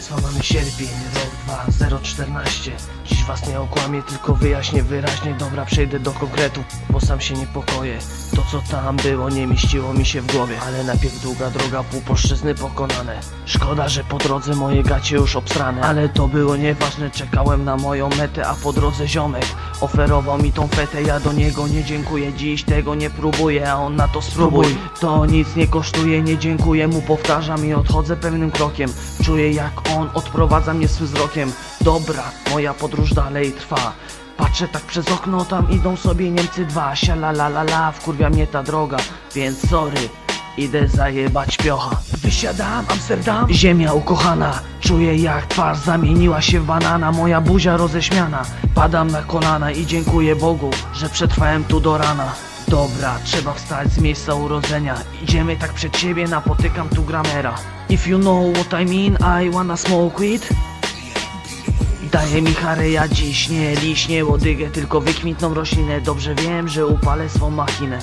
państwa mamy sierpień, rok 2014 Dziś was nie okłamię, tylko wyjaśnię wyraźnie. Dobra, przejdę do konkretów, bo sam się niepokoję. To co tam było nie mieściło mi się w głowie. Ale najpierw długa droga, pół pokonane. Szkoda, że po drodze moje gacie już obsrane Ale to było nieważne, czekałem na moją metę A po drodze ziomek oferował mi tą fetę Ja do niego nie dziękuję, dziś tego nie próbuję A on na to spróbuj. To nic nie kosztuje, nie dziękuję mu Powtarzam i odchodzę pewnym krokiem. Czuję jak on odprowadza mnie swym wzrokiem. Dobra, moja podróż dalej trwa. Patrzę tak przez okno, tam idą sobie Niemcy dwa. Siala la la la, wkurwia mnie ta droga Więc sorry, idę zajebać piocha Wysiadam, Amsterdam, ziemia ukochana Czuję jak twarz zamieniła się w banana. Moja buzia roześmiana Padam na kolana i dziękuję Bogu Że przetrwałem tu do rana. Dobra, trzeba wstać z miejsca urodzenia. Idziemy tak przed siebie, napotykam tu gramera. If you know what I mean, I wanna smoke weed Daje mi harę, ja dziś nie liśnie łodygę Tylko wykwintną roślinę. Dobrze wiem, że upalę swą machinę